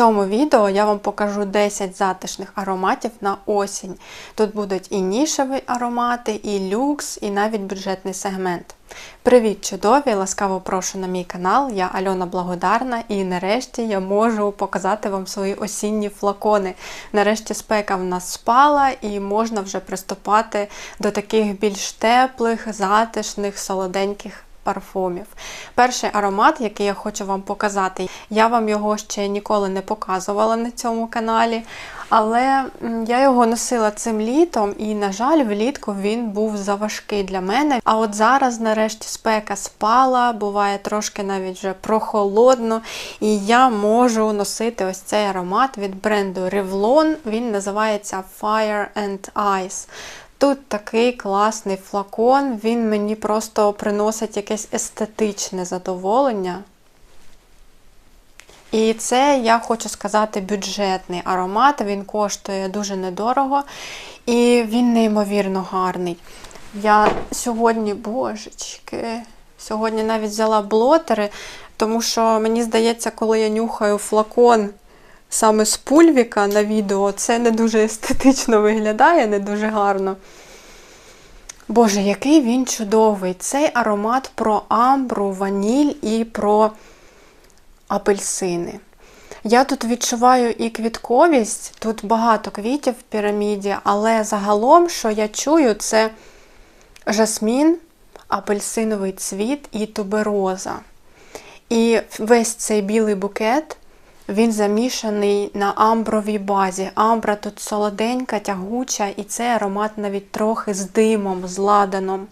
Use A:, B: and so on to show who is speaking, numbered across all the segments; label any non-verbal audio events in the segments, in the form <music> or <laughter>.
A: цьому відео я вам покажу 10 затишних ароматів на осінь. Тут будуть і нішеві аромати, і люкс, і навіть бюджетний сегмент. Привіт, чудові! Ласкаво прошу на мій канал. Я Альона Благодарна, і нарешті я можу показати вам свої осінні флакони. Нарешті спека в нас спала, і можна вже приступати до таких більш теплих, затишних, солоденьких парфумів. Перший аромат, який я хочу вам показати, я вам його ще ніколи не показувала на цьому каналі. Але я його носила цим літом, і, на жаль, влітку він був заважкий для мене. А от зараз, нарешті, спека спала, буває трошки навіть вже прохолодно, і я можу носити ось цей аромат від бренду Revlon. Він називається Fire and Ice. Тут такий класний флакон, він мені просто приносить якесь естетичне задоволення. І це, я хочу сказати, бюджетний аромат. Він коштує дуже недорого і він неймовірно гарний. Я сьогодні, божечки, сьогодні навіть взяла блотери, тому що мені здається, коли я нюхаю флакон саме з пульвіка на відео, це не дуже естетично виглядає, не дуже гарно. Боже, який він чудовий! Цей аромат про амбру, ваніль і про апельсини. Я тут відчуваю і квітковість, тут багато квітів в піраміді, але загалом, що я чую, це жасмін, апельсиновий цвіт і тубероза. І весь цей білий букет він замішаний на амбровій базі. Амбра тут солоденька, тягуча, і цей аромат навіть трохи з димом, з ладаном.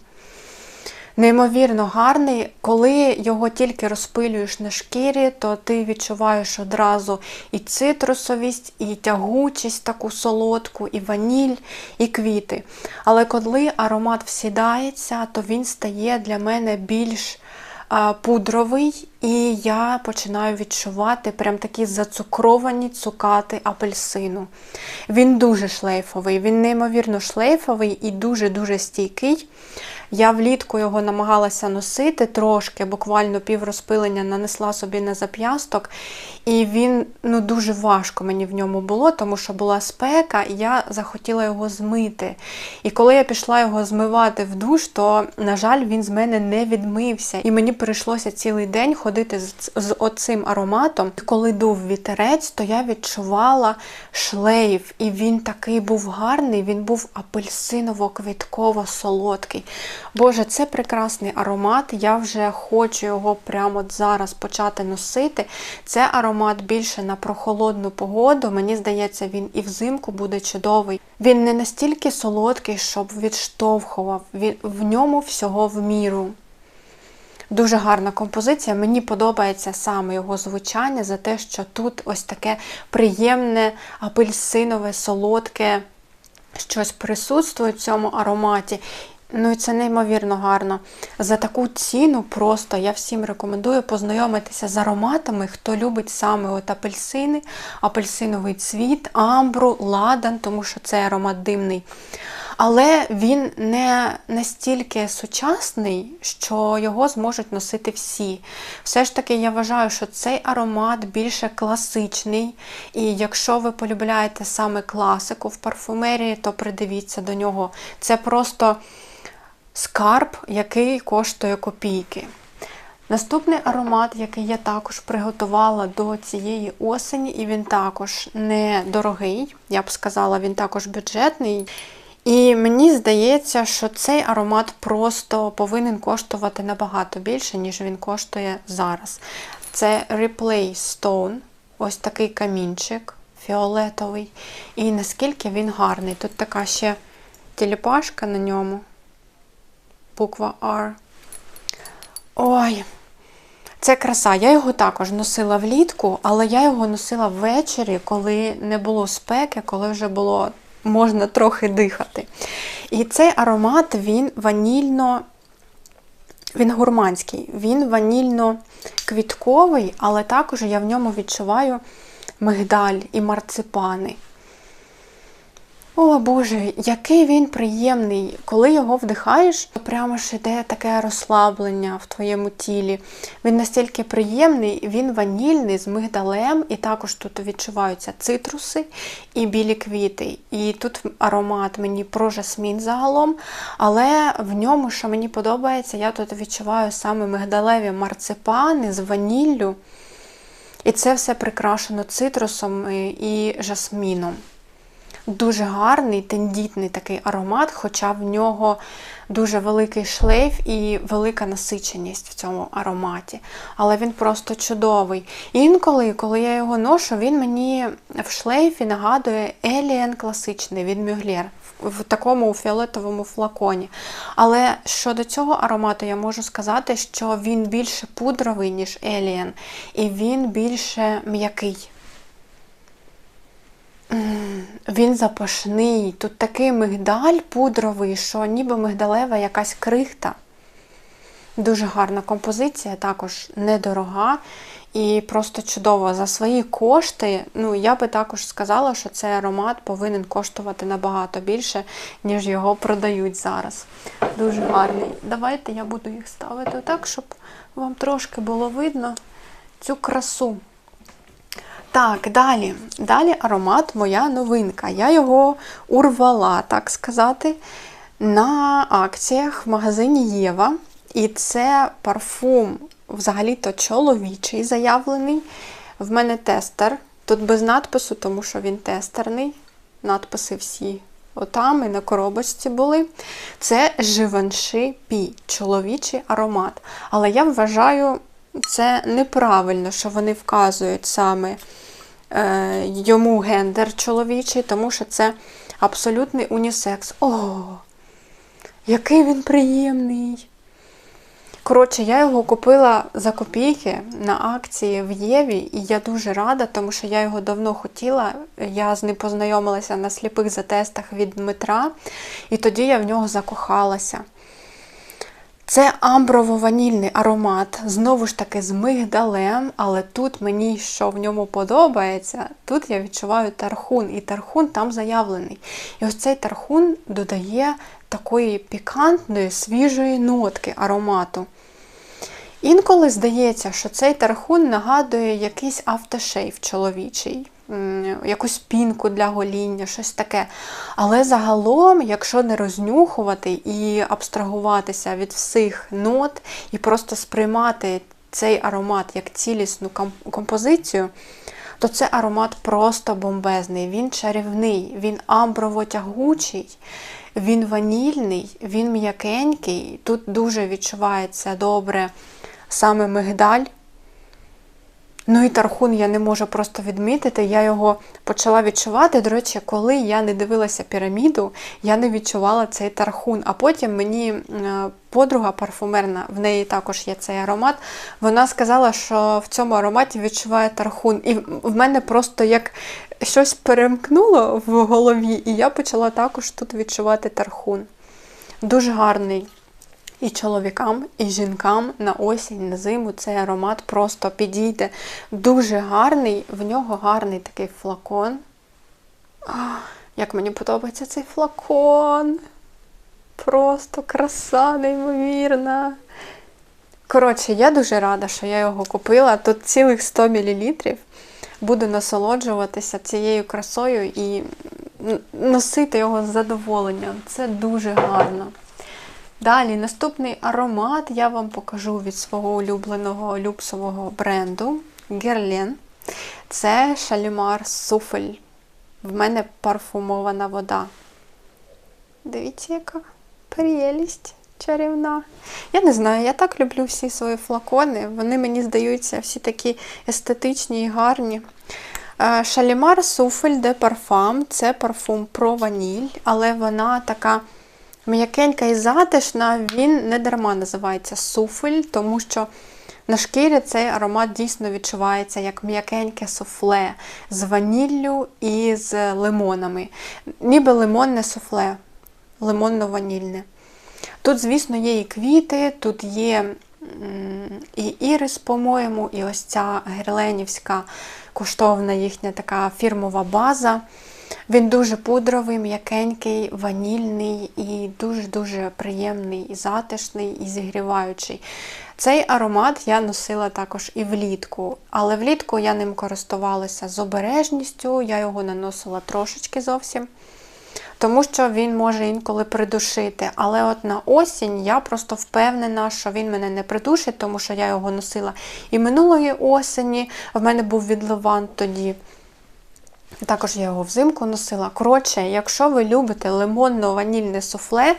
A: Неймовірно гарний, коли його тільки розпилюєш на шкірі, то ти відчуваєш одразу і цитрусовість, і тягучість таку солодку, і ваніль, і квіти. Але коли аромат всідається, то він стає для мене більш пудровий, і я починаю відчувати прям такі зацукровані цукати апельсину. Він дуже шлейфовий, він неймовірно шлейфовий і дуже-дуже стійкий. Я влітку його намагалася носити трошки, буквально пів розпилення нанесла собі на зап'ясток, і він ну, дуже важко мені в ньому було, тому що була спека, і я захотіла його змити. І коли я пішла його змивати в душ, то, на жаль, він з мене не відмився. І мені прийшлося цілий день з, з оцим ароматом. Коли дув вітерець, то я відчувала шлейф, і він такий був гарний, він був апельсиново-квітково-солодкий. Боже, це прекрасний аромат. Я вже хочу його прямо зараз почати носити. Це аромат більше на прохолодну погоду. Мені здається, він і взимку буде чудовий. Він не настільки солодкий, щоб відштовхував. Він, в ньому всього в міру. Дуже гарна композиція. Мені подобається саме його звучання за те, що тут ось таке приємне, апельсинове, солодке щось присутствує в цьому ароматі. Ну і це неймовірно гарно. За таку ціну просто я всім рекомендую познайомитися з ароматами, хто любить саме от апельсини, апельсиновий цвіт, амбру, ладан, тому що це аромат димний. Але він не настільки сучасний, що його зможуть носити всі. Все ж таки, я вважаю, що цей аромат більше класичний. І якщо ви полюбляєте саме класику в парфумерії, то придивіться до нього. Це просто скарб, який коштує копійки. Наступний аромат, який я також приготувала до цієї осені, і він також недорогий, я б сказала, він також бюджетний. І мені здається, що цей аромат просто повинен коштувати набагато більше, ніж він коштує зараз. Це Replay Stone, ось такий камінчик фіолетовий. І наскільки він гарний. Тут така ще телепашка на ньому буква R. Ой, це краса. Я його також носила влітку, але я його носила ввечері, коли не було спеки, коли вже було можна трохи дихати. І цей аромат, він ванільно, він гурманський, він ванільно-квітковий, але також я в ньому відчуваю мигдаль і марципани. О Боже, який він приємний. Коли його вдихаєш, то прямо ж іде таке розслаблення в твоєму тілі. Він настільки приємний, він ванільний з мигдалем, і також тут відчуваються цитруси і білі квіти. І тут аромат мені про жасмін загалом, але в ньому, що мені подобається, я тут відчуваю саме мигдалеві марципани з ваніллю. І це все прикрашено цитрусом е, і жасміном. Дуже гарний, тендітний такий аромат, хоча в нього дуже великий шлейф і велика насиченість в цьому ароматі. Але він просто чудовий. Інколи, коли я його ношу, він мені в шлейфі нагадує Еліен класичний від Мюглєр в такому фіолетовому флаконі. Але щодо цього аромату я можу сказати, що він більше пудровий, ніж Еліен, і він більше м'який. Він запашний. Тут такий мигдаль пудровий, що ніби мигдалева якась крихта. Дуже гарна композиція, також недорога і просто чудово. За свої кошти, ну, я би також сказала, що цей аромат повинен коштувати набагато більше, ніж його продають зараз. Дуже гарний. Давайте я буду їх ставити так, щоб вам трошки було видно цю красу. Так, далі. Далі аромат моя новинка. Я його урвала, так сказати, на акціях в магазині Єва. І це парфум взагалі-то чоловічий заявлений. В мене тестер. Тут без надпису, тому що він тестерний. Надписи всі отам і на коробочці були. Це Живанши Пі, чоловічий аромат. Але я вважаю, це неправильно, що вони вказують саме е, йому гендер чоловічий, тому що це абсолютний унісекс. О, який він приємний! Коротше, я його купила за копійки на акції в Єві, і я дуже рада, тому що я його давно хотіла. Я з ним познайомилася на сліпих затестах від Дмитра, і тоді я в нього закохалася. Це амброво-ванільний аромат, знову ж таки, з мигдалем, але тут мені що в ньому подобається, тут я відчуваю тархун, і тархун там заявлений. І ось цей тархун додає такої пікантної, свіжої нотки аромату. Інколи здається, що цей тархун нагадує якийсь автошейв чоловічий, якусь пінку для гоління, щось таке. Але загалом, якщо не рознюхувати і абстрагуватися від всіх нот, і просто сприймати цей аромат як цілісну композицію, то це аромат просто бомбезний, він чарівний, він амброво-тягучий, він ванільний, він м'якенький. Тут дуже відчувається добре саме мигдаль. Ну і тархун я не можу просто відмітити, я його почала відчувати. До речі, коли я не дивилася піраміду, я не відчувала цей тархун. А потім мені е, подруга парфумерна, в неї також є цей аромат. Вона сказала, що в цьому ароматі відчуває тархун. І в мене просто як щось перемкнуло в голові, і я почала також тут відчувати тархун. Дуже гарний і чоловікам, і жінкам на осінь, на зиму цей аромат просто підійде. Дуже гарний, в нього гарний такий флакон. О, як мені подобається цей флакон. Просто краса, неймовірна. Коротше, я дуже рада, що я його купила. Тут цілих 100 мл. Буду насолоджуватися цією красою і носити його з задоволенням. Це дуже гарно. Далі, наступний аромат я вам покажу від свого улюбленого люксового бренду Guerlain. Це Шалімар Суфель. В мене парфумована вода. Дивіться, яка прелість чарівна. Я не знаю, я так люблю всі свої флакони. Вони мені здаються всі такі естетичні і гарні. Шалімар Суфель де парфам це парфум про ваніль, але вона така м'якенька і затишна, він не дарма називається суфель, тому що на шкірі цей аромат дійсно відчувається як м'якеньке суфле з ваніллю і з лимонами. Ніби лимонне суфле, лимонно-ванільне. Тут, звісно, є і квіти, тут є і ірис, по-моєму, і ось ця герленівська коштовна їхня така фірмова база. Він дуже пудровий, м'якенький, ванільний і дуже-дуже приємний, і затишний, і зігріваючий. Цей аромат я носила також і влітку, але влітку я ним користувалася з обережністю, я його наносила трошечки зовсім тому що він може інколи придушити. Але от на осінь я просто впевнена, що він мене не придушить, тому що я його носила і минулої осені. В мене був відливант тоді. Також я його взимку носила. Коротше, якщо ви любите лимонно-ванільне суфле,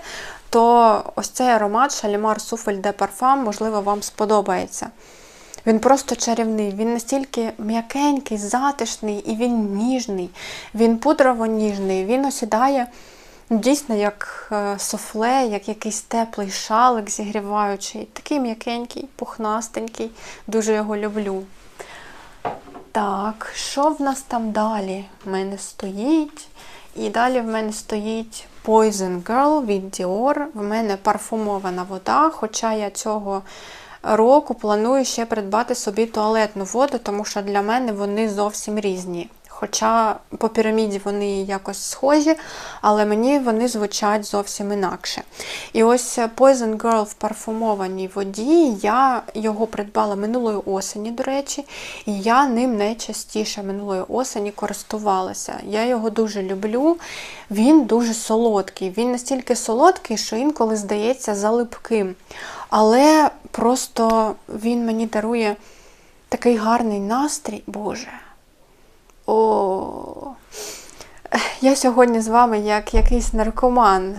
A: то ось цей аромат Шалімар Суфель де Парфам, можливо, вам сподобається. Він просто чарівний, він настільки м'якенький, затишний і він ніжний, він пудрово-ніжний, він осідає дійсно як е, софле, як якийсь теплий шалик зігріваючий. Такий м'якенький, пухнастенький, дуже його люблю. Так, що в нас там далі? В мене стоїть. І далі в мене стоїть Poison Girl від Dior. В мене парфумована вода, хоча я цього року планую ще придбати собі туалетну воду, тому що для мене вони зовсім різні. Хоча по піраміді вони якось схожі, але мені вони звучать зовсім інакше. І ось Poison Girl в парфумованій воді, я його придбала минулої осені, до речі, і я ним найчастіше минулої осені користувалася. Я його дуже люблю, він дуже солодкий. Він настільки солодкий, що інколи здається залипким. Але просто він мені дарує такий гарний настрій, Боже. О, я сьогодні з вами як якийсь наркоман.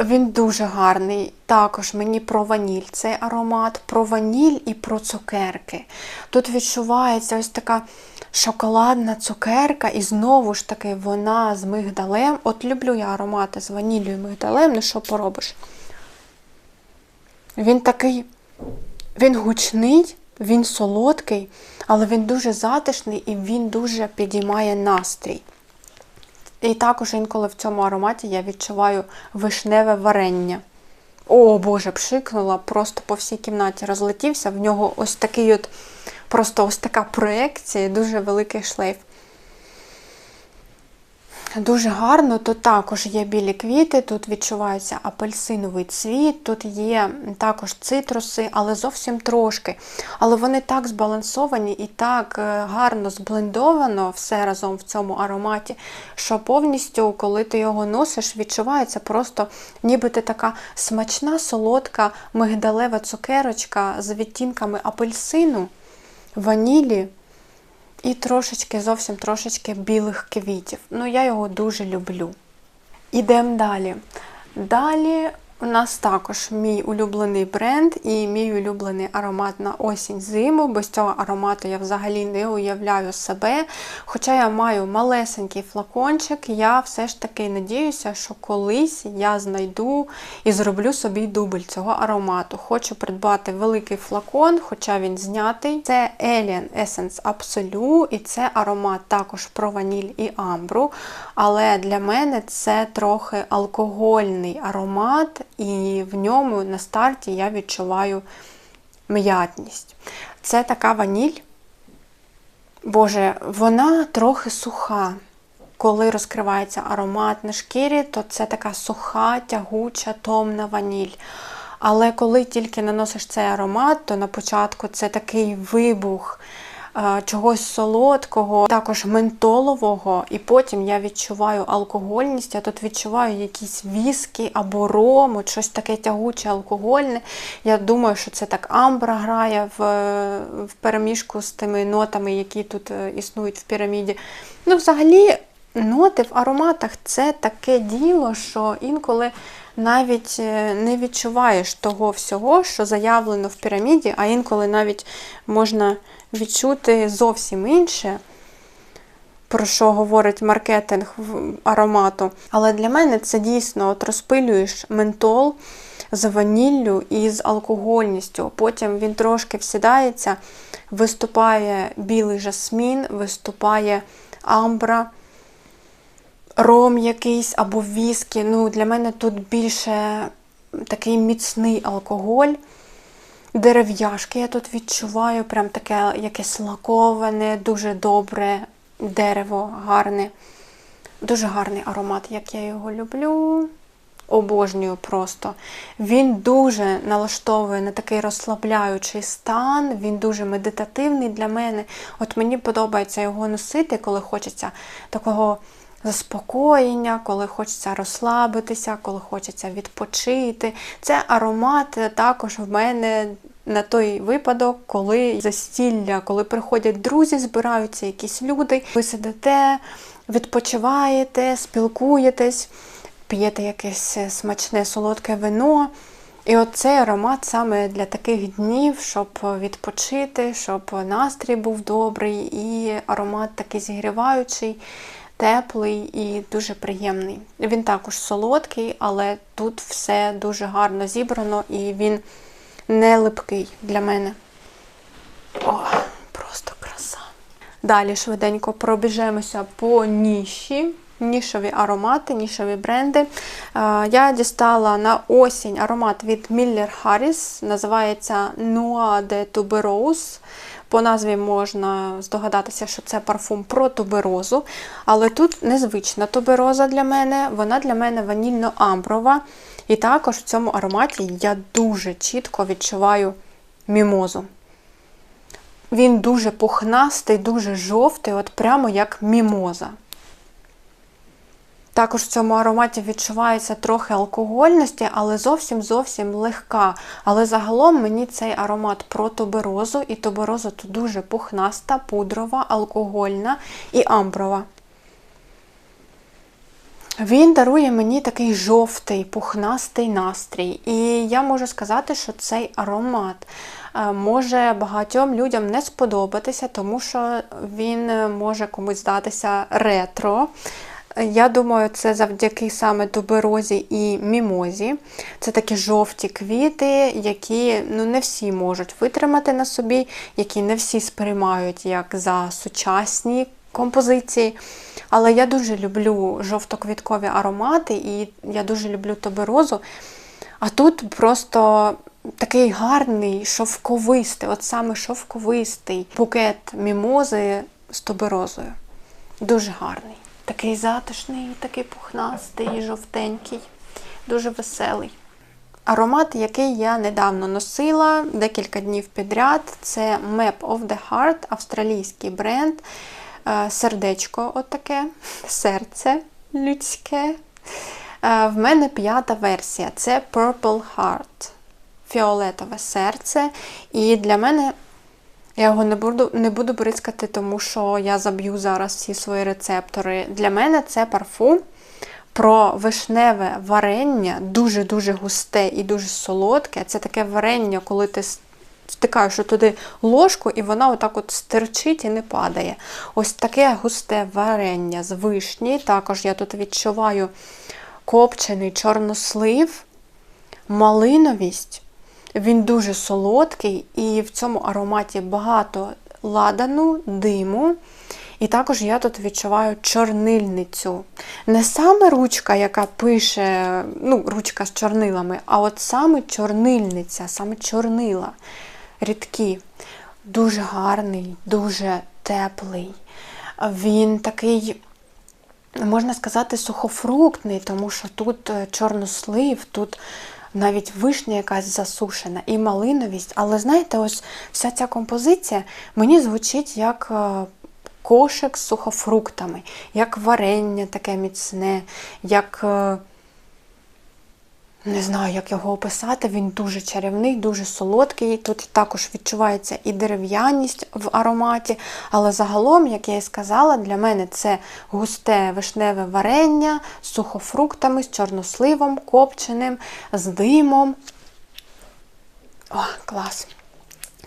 A: Він дуже гарний. Також мені про ваніль цей аромат, про ваніль і про цукерки. Тут відчувається ось така шоколадна цукерка, і знову ж таки вона з мигдалем. От люблю я аромати з ваніллю і мигдалем, ну що поробиш? Він такий, він гучний, він солодкий, але він дуже затишний і він дуже підіймає настрій. І також інколи в цьому ароматі я відчуваю вишневе варення. О, Боже, пшикнула, просто по всій кімнаті розлетівся. В нього ось такий от, просто ось така проекція, дуже великий шлейф. Дуже гарно, тут також є білі квіти, тут відчувається апельсиновий цвіт, тут є також цитруси, але зовсім трошки. Але вони так збалансовані і так е, гарно зблендовано все разом в цьому ароматі, що повністю, коли ти його носиш, відчувається просто ніби ти така смачна, солодка, мигдалева цукерочка з відтінками апельсину, ванілі. І трошечки, зовсім трошечки білих квітів. Ну, я його дуже люблю. Ідемо далі. Далі у нас також мій улюблений бренд і мій улюблений аромат на осінь-зиму. Без цього аромату я взагалі не уявляю себе. Хоча я маю малесенький флакончик, я все ж таки надіюся, що колись я знайду і зроблю собі дубль цього аромату. Хочу придбати великий флакон, хоча він знятий. Це Alien Essence Absolute, і це аромат також про ваніль і амбру. Але для мене це трохи алкогольний аромат і в ньому на старті я відчуваю м'ятність. Це така ваніль. Боже, вона трохи суха. Коли розкривається аромат на шкірі, то це така суха, тягуча, томна ваніль. Але коли тільки наносиш цей аромат, то на початку це такий вибух чогось солодкого, також ментолового, і потім я відчуваю алкогольність, я тут відчуваю якісь віскі або ром, от щось таке тягуче, алкогольне. Я думаю, що це так амбра грає в, в переміжку з тими нотами, які тут е, існують в піраміді. Ну, взагалі, ноти в ароматах це таке діло, що інколи. Навіть е, не відчуваєш того всього, що заявлено в піраміді, а інколи навіть можна відчути зовсім інше, про що говорить маркетинг аромату. Але для мене це дійсно от розпилюєш ментол з ваніллю і з алкогольністю. Потім він трошки всідається, виступає білий жасмін, виступає амбра. Ром якийсь або віскі. Ну, Для мене тут більше такий міцний алкоголь дерев'яшки я тут відчуваю, прям таке якесь лаковане, дуже добре дерево гарне. Дуже гарний аромат, як я його люблю. Обожнюю просто. Він дуже налаштовує на такий розслабляючий стан, він дуже медитативний для мене. От мені подобається його носити, коли хочеться такого заспокоєння, коли хочеться розслабитися, коли хочеться відпочити. Це аромат також в мене на той випадок, коли застілля, коли приходять друзі, збираються якісь люди, ви сидите, відпочиваєте, спілкуєтесь, п'єте якесь смачне солодке вино. І от цей аромат саме для таких днів, щоб відпочити, щоб настрій був добрий, і аромат такий зігріваючий, теплий і дуже приємний. Він також солодкий, але тут все дуже гарно зібрано і він не липкий для мене. О, просто краса. Далі швиденько пробіжемося по ніші. Нішові аромати, нішові бренди. Е, Я дістала на осінь аромат від Miller Harris, називається Noix de Tuberose. По назві можна здогадатися, що це парфум про туберозу. Але тут незвична тубероза для мене, вона для мене ванільно-амброва. І також в цьому ароматі я дуже чітко відчуваю мімозу. Він дуже пухнастий, дуже жовтий, от прямо як мімоза. Також в цьому ароматі відчувається трохи алкогольності, але зовсім зовсім легка. Але загалом мені цей аромат про туберозу, і тубероза тут дуже пухнаста, пудрова, алкогольна і амброва. Він дарує мені такий жовтий, пухнастий настрій. І я можу сказати, що цей аромат е, може багатьом людям не сподобатися, тому що він е, може комусь здатися ретро. Я думаю, це завдяки саме туберозі і мімозі. Це такі жовті квіти, які ну, не всі можуть витримати на собі, які не всі сприймають як за сучасні композиції. Але я дуже люблю жовтоквіткові аромати, і я дуже люблю туберозу. А тут просто такий гарний, шовковистий, от саме шовковистий букет мімози з туберозою. Дуже гарний. Такий затишний, такий пухнастий, жовтенький, дуже веселий. Аромат, який я недавно носила декілька днів підряд, це Map of the Heart, австралійський бренд. Е, Сердечко, отаке, серце людське. Е, В мене п'ята версія це Purple Heart, фіолетове серце. І для мене я його не буду не буду бризкати, тому що я заб'ю зараз всі свої рецептори. Для мене це парфум про вишневе варення, дуже-дуже густе і дуже солодке. Це таке варення, коли ти втикаєш туди ложку, і вона отак от стерчить і не падає. Ось таке густе варення з вишні. Також я тут відчуваю копчений чорнослив, малиновість. Він дуже солодкий, і в цьому ароматі багато ладану, диму. І також я тут відчуваю чорнильницю. Не саме ручка, яка пише, ну, ручка з чорнилами, а от саме чорнильниця, саме чорнила рідкі. Дуже гарний, дуже теплий. Він такий, можна сказати, сухофруктний, тому що тут е, чорнослив, тут навіть вишня якась засушена і малиновість. Але знаєте, ось вся ця композиція мені звучить як е, кошик з сухофруктами, як варення таке міцне, як. Не знаю, як його описати. Він дуже чарівний, дуже солодкий. Тут також відчувається і дерев'яність в ароматі. Але загалом, як я і сказала, для мене це густе вишневе варення з сухофруктами, з чорносливом, копченим, з димом. О, клас!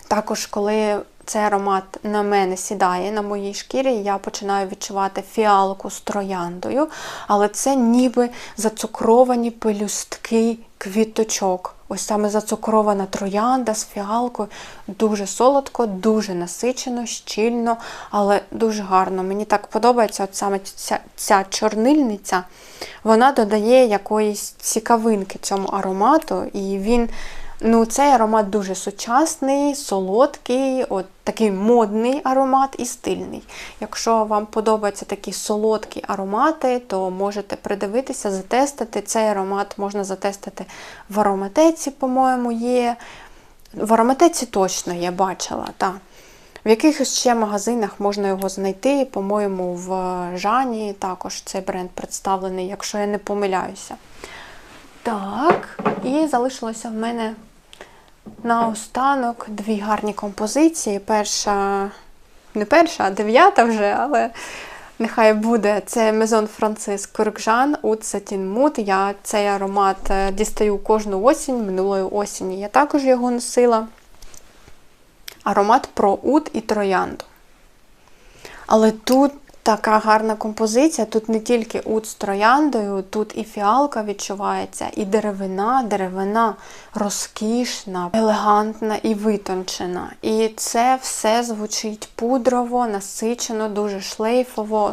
A: Також, коли цей аромат на мене сідає на моїй шкірі, я починаю відчувати фіалку з трояндою, але це ніби зацукровані пелюстки квіточок. Ось саме зацукрована троянда з фіалкою. Дуже солодко, дуже насичено, щільно, але дуже гарно. Мені так подобається от саме ця, ця чорнильниця. Вона додає якоїсь цікавинки цьому аромату, і він Ну, цей аромат дуже сучасний, солодкий, от такий модний аромат і стильний. Якщо вам подобаються такі солодкі аромати, то можете придивитися, затестити. Цей аромат можна затестити в ароматеці, по-моєму, є. В ароматеці точно я бачила, так. В якихось ще магазинах можна його знайти, по-моєму, в Жані також цей бренд представлений, якщо я не помиляюся. Так, і залишилося в мене наостанок дві гарні композиції. Перша, не перша, а дев'ята вже, але нехай буде. Це Maison Francis Куркжан Oud Satin Mood. Я цей аромат е, дістаю кожну осінь, минулої осені я також його носила. Аромат про ут і троянду. Але тут така гарна композиція. Тут не тільки ут з трояндою, тут і фіалка відчувається, і деревина, деревина розкішна, елегантна і витончена. І це все звучить пудрово, насичено, дуже шлейфово,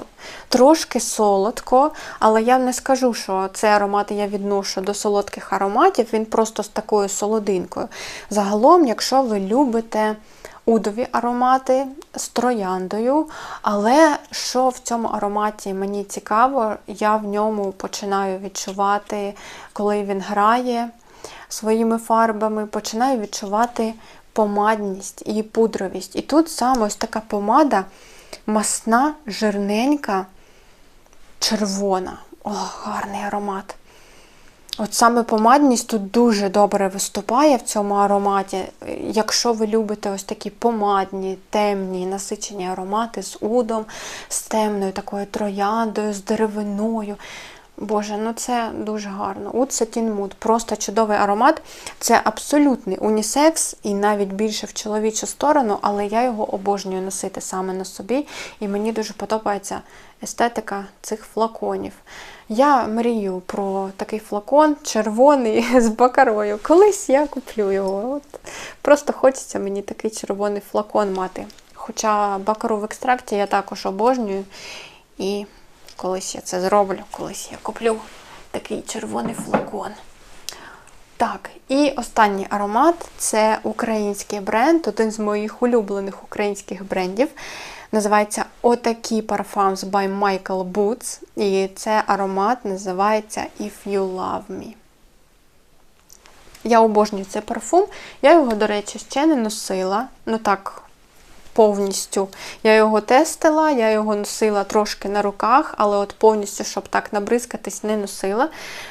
A: трошки солодко, але я не скажу, що цей аромат я відношу до солодких ароматів, він просто з такою солодинкою. Загалом, якщо ви любите удові аромати з трояндою. Але що в цьому ароматі мені цікаво, я в ньому починаю відчувати, коли він грає своїми фарбами, починаю відчувати помадність і пудровість. І тут саме ось така помада масна, жирненька, червона. О, гарний аромат. От саме помадність тут дуже добре виступає в цьому ароматі. Якщо ви любите ось такі помадні, темні, насичені аромати з удом, з темною такою трояндою, з деревиною. Боже, ну це дуже гарно. Уд Satin Mood, просто чудовий аромат. Це абсолютний унісекс і навіть більше в чоловічу сторону, але я його обожнюю носити саме на собі. І мені дуже подобається естетика цих флаконів. Я мрію про такий флакон червоний <laughs> з бакарою. Колись я куплю його. От Просто хочеться мені такий червоний флакон мати. Хоча бакару в екстракті я також обожнюю. І колись я це зроблю, колись я куплю такий червоний флакон. Так, і останній аромат це український бренд, один з моїх улюблених українських брендів. Називається Отакі Parfums by Michael Boots. І це аромат називається If You Love Me. Я обожнюю цей парфум. Я його, до речі, ще не носила. Ну так, повністю. Я його тестила, я його носила трошки на руках, але от повністю, щоб так набризкатись, не носила.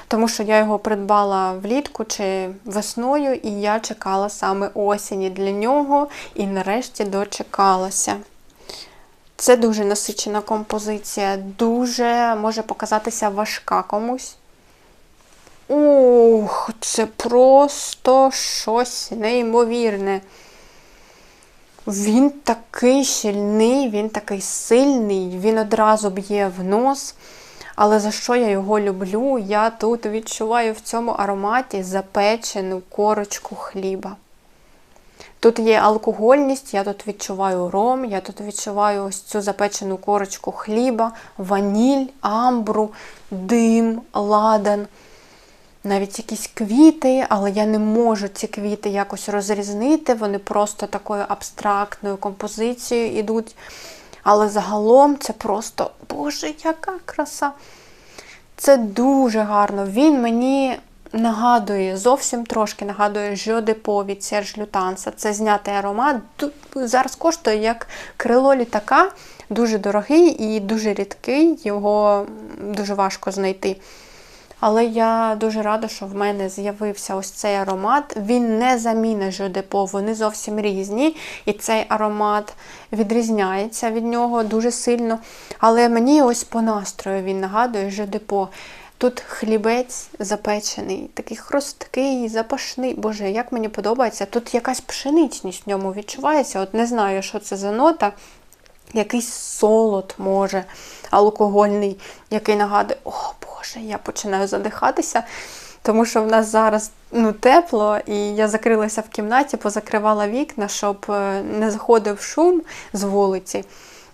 A: Тому що я його придбала влітку чи весною, і я чекала саме осені для нього, і нарешті дочекалася. Це дуже насичена композиція, дуже може показатися важка комусь. Ух, це просто щось неймовірне. Він такий щільний, він такий сильний, він одразу б'є в нос. Але за що я його люблю? Я тут відчуваю в цьому ароматі запечену корочку хліба. Тут є алкогольність, я тут відчуваю ром, я тут відчуваю ось цю запечену корочку хліба, ваніль, амбру, дим, ладан, навіть якісь квіти, але я не можу ці квіти якось розрізнити, вони просто такою абстрактною композицією йдуть. Але загалом це просто, Боже, яка краса! Це дуже гарно. Він мені нагадує, зовсім трошки нагадує Жодепо від Серж Лютанса. Це знятий аромат. Зараз коштує як крило літака, дуже дорогий і дуже рідкий, його дуже важко знайти. Але я дуже рада, що в мене з'явився ось цей аромат. Він не заміна Жодепо, вони зовсім різні. І цей аромат відрізняється від нього дуже сильно. Але мені ось по настрою він нагадує Жодепо. Тут хлібець запечений, такий хрусткий, запашний. Боже, як мені подобається. Тут якась пшеничність в ньому відчувається. От не знаю, що це за нота. Якийсь солод, може, алкогольний, який нагадує, о Боже, я починаю задихатися, тому що в нас зараз ну, тепло, і я закрилася в кімнаті, позакривала вікна, щоб е, не заходив шум з вулиці.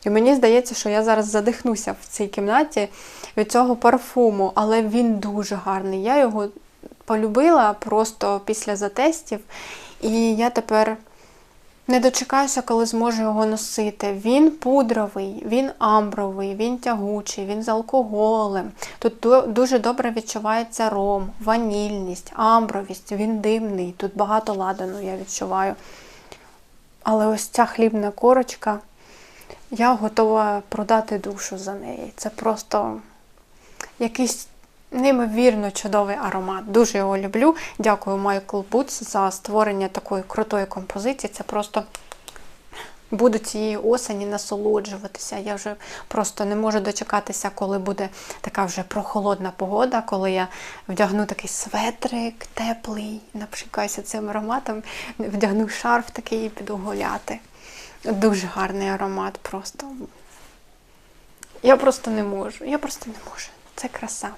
A: І мені здається, що я зараз задихнуся в цій кімнаті від цього парфуму, але він дуже гарний. Я його полюбила просто після затестів. І я тепер не дочекаюся, коли зможу його носити. Він пудровий, він амбровий, він тягучий, він з алкоголем. Тут дуже добре відчувається ром, ванільність, амбровість, він димний. Тут багато ладану я відчуваю. Але ось ця хлібна корочка, я готова продати душу за неї. Це просто якийсь неймовірно чудовий аромат. Дуже його люблю. Дякую Майкл Бутс за створення такої крутої композиції. Це просто буду цієї осені насолоджуватися. Я вже просто не можу дочекатися, коли буде така вже прохолодна погода, коли я вдягну такий светрик теплий, напшикаюся цим ароматом, вдягну шарф такий і піду гуляти. Дуже гарний аромат просто. Я просто не можу. Я просто не можу. Це краса.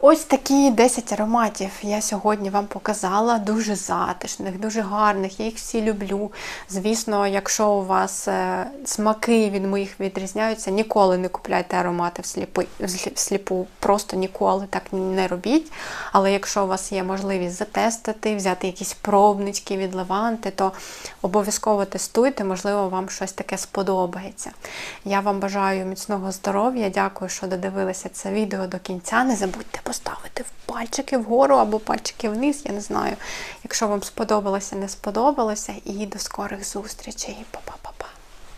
A: Ось такі 10 ароматів я сьогодні вам показала. Дуже затишних, дуже гарних. Я їх всі люблю. Звісно, якщо у вас е, смаки від моїх відрізняються, ніколи не купляйте аромати всліпи, вслі- всліпу. Просто ніколи так не робіть. Але якщо у вас є можливість затестити, взяти якісь пробнички від лаванти, то обов'язково тестуйте, можливо, вам щось таке сподобається. Я вам бажаю міцного здоров'я. Дякую, що додивилися це відео до кінця. Не забудьте поставити пальчики вгору або пальчики вниз, я не знаю. Якщо вам сподобалося, не сподобалося. І до скорих зустрічей. Па-па-па.